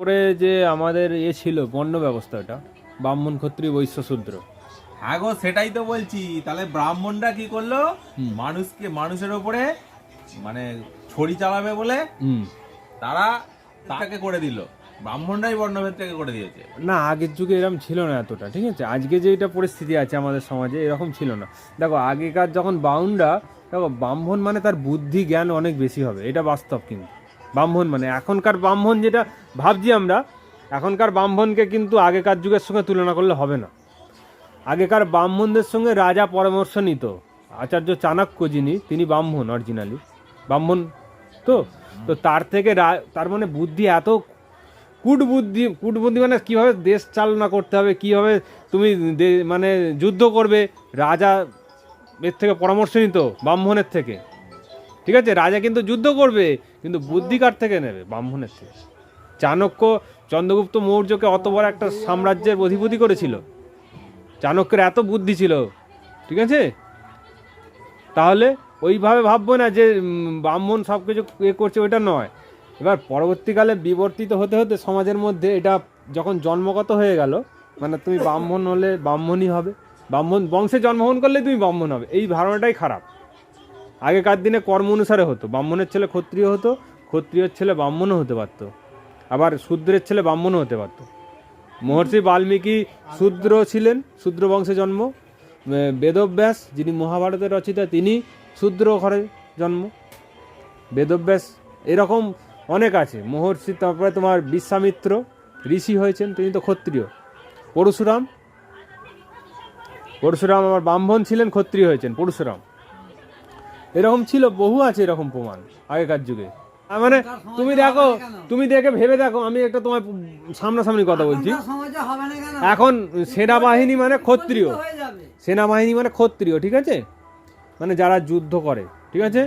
পরে যে আমাদের এ ছিল বর্ণ ব্যবস্থাটা ব্রাহ্মণ ক্ষত্রিয় বৈশ্য শূদ্র হ্যাঁ গো সেটাই তো বলছি। তাহলে ব্রাহ্মণরা কি করল? মানুষকে মানুষের ওপরে মানে ছড়ি চালাবে বলে তারা তাকে করে দিল। ব্রাহ্মণরাই বর্ণভেদটাকে করে দিয়েছে। না আগের যুগে এরকম ছিল না এতটা ঠিক আছে? আজকে যে এটা পরিস্থিতি আছে আমাদের সমাজে এরকম ছিল না। দেখো আগেকার যখন বাউন্ডা দেখো ব্রাহ্মণ মানে তার বুদ্ধি জ্ঞান অনেক বেশি হবে এটা বাস্তব কিন্তু। ব্রাহ্মণ মানে। এখনকার ব্রাহ্মণ যেটা ভাবছি আমরা, এখনকার ব্রাহ্মণকে কিন্তু আগেকার যুগের সঙ্গে তুলনা করলে হবে না। আগেকার ব্রাহ্মণদের সঙ্গে রাজা পরামর্শ নিত, আচার্য চাণক্য যিনি, তিনি ব্রাহ্মণ অরিজিনালি ব্রাহ্মণ তো? তো তার থেকে তার মানে বুদ্ধি এত কূট বুদ্ধি কূট বুদ্ধি মানে কীভাবে দেশ চালনা করতে হবে, কীভাবে তুমি মানে যুদ্ধ করবে? রাজা এর থেকে পরামর্শ নিত ব্রাহ্মণের থেকে। ঠিক আছে? রাজা কিন্তু যুদ্ধ করবে, কিন্তু বুদ্ধি কার থেকে নেবে? ব্রাহ্মণের থেকে। চাণক্য চন্দ্রগুপ্ত মৌর্যকে অত বড় একটা সাম্রাজ্যের অধিপতি করেছিল। চাণক্যের এত বুদ্ধি ছিল, ঠিক আছে? তাহলে ওইভাবে ভাববো না যে ব্রাহ্মণ সব কিছু এ করছে ওইটা নয়। এবার পরবর্তীকালে বিবর্তিত হতে হতে সমাজের মধ্যে এটা যখন জন্মগত হয়ে গেল মানে তুমি ব্রাহ্মণ হলে ব্রাহ্মণই হবে। ব্রাহ্মণ, বংশে জন্মগ্রহণ করলে তুমি ব্রাহ্মণ হবে। এই ধারণাটাই খারাপ। আগেকার দিনে কর্ম অনুসারে হতো। ব্রাহ্মণের ছেলে ক্ষত্রিয় হতো, ক্ষত্রিয়র ছেলে ব্রাহ্মণও হতে পারতো। আবার শূদ্রের ছেলে ব্রাহ্মণও হতে পারতো। মহর্ষি বাল্মীকি শূদ্র ছিলেন, শূদ্র বংশে জন্ম। বেদব্যাস, যিনি মহাভারতের রচিতা, তিনি শূদ্র ঘরে জন্ম। বেদব্যাস এরকম অনেক আছে। মহর্ষি, তারপরে তোমার বিশ্বামিত্র ঋষি হয়েছেন, তিনি তো ক্ষত্রিয়। পরশুরাম পরশুরাম আমার ব্রাহ্মণ ছিলেন, ক্ষত্রিয় হয়েছেন, পরশুরাম। এরকম ছিল বহু আছে এরকম প্রমাণ আগেকার যুগে। মানে তুমি দেখো তুমি দেখে ভেবে দেখো আমি একটা তোমার সামনাসামনি কথা বলছি। এখন সেনাবাহিনী মানে ক্ষত্রিয়। সেনাবাহিনী মানে ক্ষত্রিয় ঠিক আছে? মানে যারা যুদ্ধ করে ঠিক আছে?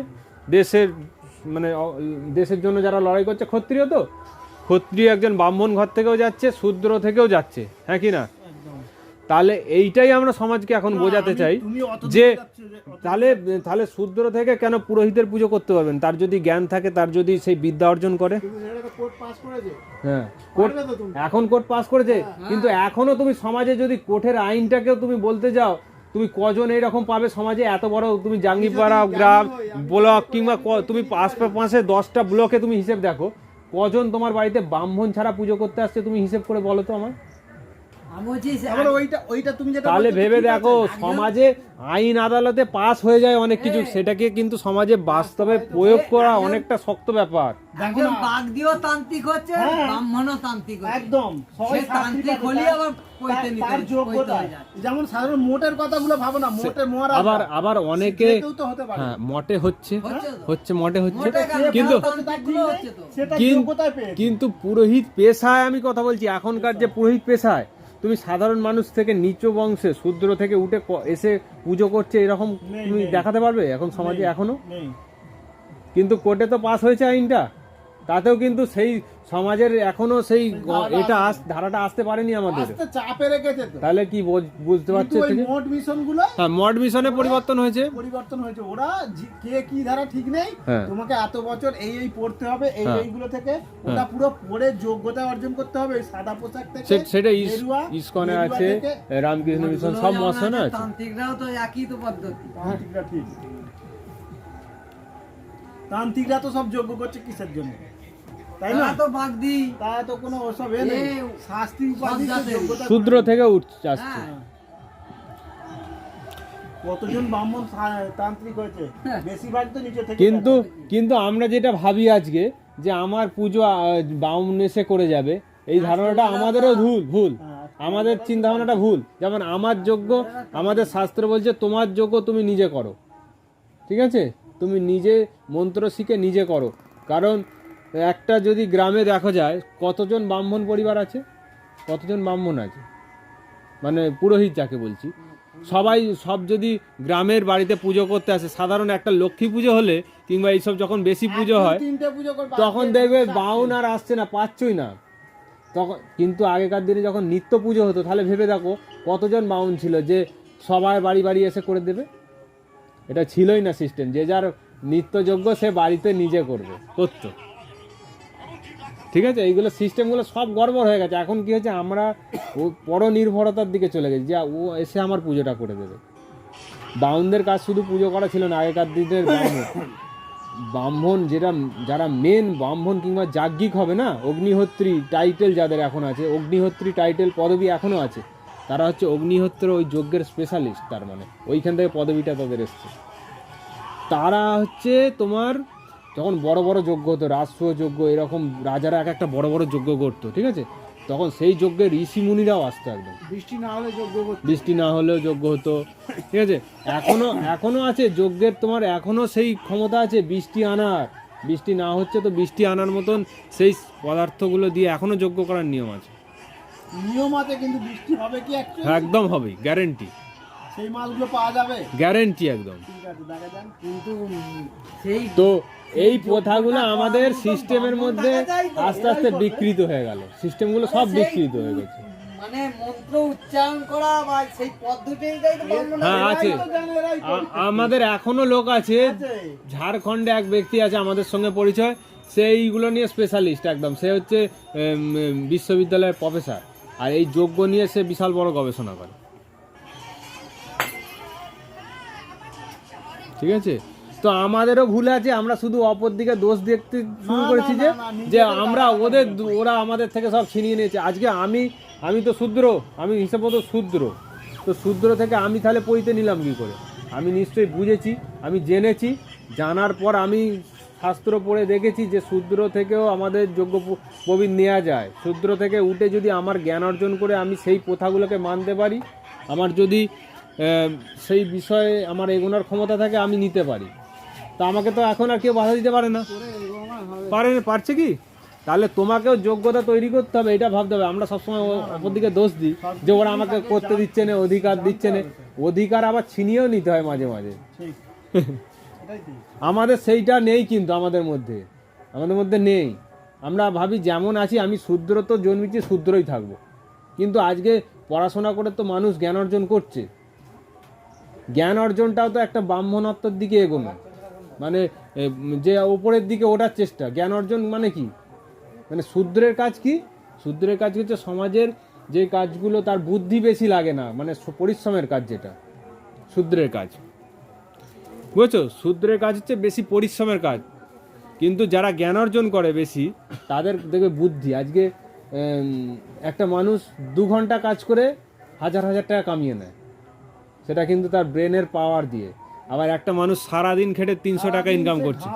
দেশের মানে দেশের জন্য যারা লড়াই করছে ক্ষত্রিয় তো? ক্ষত্রিয় একজন ব্রাহ্মণ ঘর থেকেও যাচ্ছে শূদ্র থেকেও যাচ্ছে হ্যাঁ কি না? তাহলে এইটাই আমরা সমাজকে এখন বোঝাতে চাই যে তাহলে তাহলে শূদ্র থেকে কেন পুরোহিতের পুজো করতে পারবেন? তার যদি জ্ঞান থাকে তার যদি সেই বিদ্যা অর্জন করে। হ্যাঁ কোর্ট এখন কোর্ট পাস করেছে। কিন্তু এখনও তুমি সমাজে যদি কোর্টের আইনটাকেও তুমি বলতে যাও তুমি কজন এইরকম পাবে সমাজে? এত বড় তুমি জাঙ্গিপাড়া গ্রাম ব্লক কিংবা তুমি পাঁচ পাশে দশটা ব্লকে তুমি হিসেব দেখো। কজন তোমার বাড়িতে ব্রাহ্মণ ছাড়া পুজো করতে আসছে তুমি হিসেব করে বলো তো আমার ওইটা ওইটা তুমি যেটা তাহলে ভেবে দেখো সমাজে আইন আদালতে পাস হয়ে যায় অনেক কিছু সেটাকে কিন্তু সমাজে বাস্তবে প্রয়োগ করা অনেকটা শক্ত ব্যাপার। একজন বাঘ দিয়েও তান্ত্রিক হচ্ছে ব্রাহ্মণও তান্ত্রিক হচ্ছে। একদম সবাই তান্ত্রিক হলেই আবার পৈতে নিতে তার যোগ্যতা। যেমন সাধারণ মোটের কথাগুলো ভাবো না মোটে আবার আবার অনেকে হ্যাঁ মঠে হচ্ছে। হচ্ছে মোটে? কিন্তু হচ্ছে তো। সেটা কিন- যোগ্যতায় পেয়েছে। কিন্তু পুরোহিত পেশায় আমি কথা বলছি এখনকার যে পুরোহিত পেশায় তুমি সাধারণ মানুষ থেকে নিচু বংশে শূদ্র থেকে উঠে এসে পুজো করছে এরকম তুমি দেখাতে পারবে এখন সমাজে এখনও? কিন্তু কোর্টে তো পাস হয়েছে আইনটা। তাতেও কিন্তু সেই সমাজের এখনও সেই এটা ধারাটা আসতে পারেনি আমাদের। চাপে রেখেছে তাহলে কি বুঝতে পারছ ওই মোট মিশনগুলো হ্যাঁ মড মিশনে পরিবর্তন হয়েছে। পরিবর্তন হয়েছে। ওরা কে কি ধারা ঠিক নেই হ্যাঁ। তোমাকে এত বছর এই এই পড়তে হবে এই হ্যাঁ। এইগুলো থেকে ওটা পুরো পড়ে যোগ্যতা অর্জন করতে হবে। সাদা পোশাক থেকে সেটা ইস- ইসকনে আছে রামকৃষ্ণ মিশন সব মশনে আছে। তান্ত্রিকরাও তো একই তো পদ্ধতি। তান্ত্রিকরা ঠিক। তান্ত্রিকরা তো সব যোগ্য করছে কিসের জন্য? তাই না? তো বাঘ তারা তো কোনো ওসব এ নেই শাস্তি উপাধি সব জাতের। যোগ্যতা শূদ্র থেকে উঠছে আসছে। হ্যাঁ। কতজন ব্রাহ্মণ তান্ত্রিক হয়েছে? হ্যাঁ। বেশিরভাগ তো নিচে থেকে কিন্তু কিন্তু আমরা যেটা ভাবি আজকে যে আমার পুজো বাউন এসে করে যাবে এই ধারণাটা আমাদেরও ভুল ভুল। হ্যাঁ, আমাদের চিন্তা ভাবনাটা ভুল। যেমন আমার যোগ্য আমাদের শাস্ত্র বলছে তোমার যোগ্য তুমি নিজে করো। ঠিক আছে? তুমি নিজে মন্ত্র শিখে নিজে করো। কারণ একটা যদি গ্রামে দেখা যায় কতজন ব্রাহ্মণ পরিবার আছে? কতজন ব্রাহ্মণ আছে? মানে পুরোহিত যাকে বলছি। সবাই সব যদি গ্রামের বাড়িতে পুজো করতে আসে সাধারণ একটা লক্ষ্মী পুজো হলে কিংবা এইসব যখন বেশি পুজো হয় তখন দেখবে বাউন আর আসছে না পাচ্ছই না। তখন কিন্তু আগেকার দিনে যখন নিত্য পুজো হতো তাহলে ভেবে দেখো কতজন বাউন ছিল যে সবাই বাড়ি বাড়ি এসে করে দেবে। এটা ছিলই না সিস্টেম যে যার নিত্যযোগ্য সে বাড়িতে নিজে করবে। করতো ঠিক আছে? এইগুলো সিস্টেমগুলো সব গড়বড় হয়ে গেছে। এখন কি হচ্ছে আমরা ও পরনির্ভরতার দিকে চলে গেছি। যা ও এসে আমার পুজোটা করে দেবে। বাউনদের কাজ শুধু পুজো করা ছিল না, আগেকার দিনের ব্রাহ্মণ ব্রাহ্মণ যেটা, যারা মেন ব্রাহ্মণ কিংবা যাজ্ঞিক হবে না, অগ্নিহোত্রী টাইটেল যাদের এখন আছে, অগ্নিহোত্রী টাইটেল পদবি এখনও আছে, তারা হচ্ছে অগ্নিহোত্র ওই যজ্ঞের স্পেশালিস্ট তার মানে। ওইখান থেকে পদবিটা তাদের এসছে। তারা হচ্ছে তোমার যখন বড় বড় যজ্ঞ হতো রাজস্ব যজ্ঞ এরকম রাজারা এক একটা বড় বড় যজ্ঞ করতো ঠিক আছে? তখন সেই যজ্ঞে ঋষি মুনিরাও আসতো একদম। বৃষ্টি না হলে করতে। বৃষ্টি না হলেও যজ্ঞ হতো ঠিক আছে? এখনও এখনও আছে যজ্ঞের তোমার এখনও সেই ক্ষমতা আছে বৃষ্টি আনার। বৃষ্টি না হচ্ছে তো বৃষ্টি আনার মতন সেই পদার্থগুলো দিয়ে এখনও যজ্ঞ করার নিয়ম আছে। নিয়ম আছে কিন্তু বৃষ্টি হবে কি একদম হবে গ্যারেন্টি সেই মালগুলো পাওয়া যাবে? গ্যারেন্টি একদম। ঠিক আছে দেখা যান কিন্তু সেই তো এই প্রথাগুলো আমাদের সিস্টেমের মধ্যে আস্তে আস্তে বিকৃত হয়ে গেল। সিস্টেমগুলো সব বিকৃত হয়ে গেছে। মানে মন্ত্র উচ্চারণ করা বা সেই পদ্ধতিটাই তো হ্যাঁ আছে। আমাদের এখনও লোক আছে। ঝাড়খণ্ডে এক ব্যক্তি আছে আমাদের সঙ্গে পরিচয় সেইগুলো নিয়ে স্পেশালিস্ট একদম। সে হচ্ছে বিশ্ববিদ্যালয়ের প্রফেসর আর এই যোগ্য নিয়ে সে বিশাল বড় গবেষণা করে। ঠিক আছে? তো আমাদেরও ভুল আছে আমরা শুধু অপর দিকে দোষ দেখতে শুরু করেছি যে যে আমরা ওদের ওরা আমাদের থেকে সব ছিনিয়ে নিয়েছে। আজকে আমি আমি তো শূদ্র আমি হিসাব মতো শূদ্র। তো শূদ্র থেকে আমি তাহলে পইতে নিলাম কি করে? আমি নিশ্চয়ই বুঝেছি আমি জেনেছি জানার পর আমি শাস্ত্র পড়ে দেখেছি যে শূদ্র থেকেও আমাদের যোগ্য প্রবীণ নেওয়া যায়। শূদ্র থেকে উঠে যদি আমার জ্ঞান অর্জন করে আমি সেই প্রথাগুলোকে মানতে পারি আমার যদি সেই বিষয়ে আমার এগোনোর ক্ষমতা থাকে আমি নিতে পারি। তো আমাকে তো এখন আর কেউ বাধা দিতে পারে না। পারে পারছে কি? তাহলে তোমাকেও যোগ্যতা তৈরি করতে হবে, এটা ভাবতে হবে। আমরা সবসময় ও- অপর দিকে দোষ দিই, যে ওরা আমাকে করতে দিচ্ছে না, অধিকার দিচ্ছে না। অধিকার আবার ছিনিয়েও নিতে হয় মাঝে মাঝে। আমাদের সেইটা নেই কিন্তু আমাদের মধ্যে। আমাদের মধ্যে নেই। আমরা ভাবি যেমন আছি, আমি শূদ্র তো জন্মেছি, শূদ্রই থাকব। কিন্তু আজকে পড়াশোনা করে তো মানুষ জ্ঞান অর্জন করছে। জ্ঞান অর্জনটাও তো একটা ব্রাহ্মণত্বর দিকে এগোনো। মানে যে ওপরের দিকে ওঠার চেষ্টা। জ্ঞান অর্জন মানে কি? মানে শূদ্রের কাজ কি? শূদ্রের কাজ হচ্ছে সমাজের যে কাজগুলো তার বুদ্ধি বেশি লাগে না মানে পরিশ্রমের কাজ যেটা। শূদ্রের কাজ। বুঝছ? শূদ্রের কাজ হচ্ছে বেশি পরিশ্রমের কাজ। কিন্তু যারা জ্ঞান অর্জন করে বেশি, তাদের দেখবে বুদ্ধি। আজকে একটা মানুষ দু ঘণ্টা কাজ করে হাজার হাজার টাকা কামিয়ে নেয়। সেটা কিন্তু তার ব্রেনের পাওয়ার দিয়ে। আবার একটা মানুষ সারাদিন খেটে তিনশো টাকা ইনকাম করছে।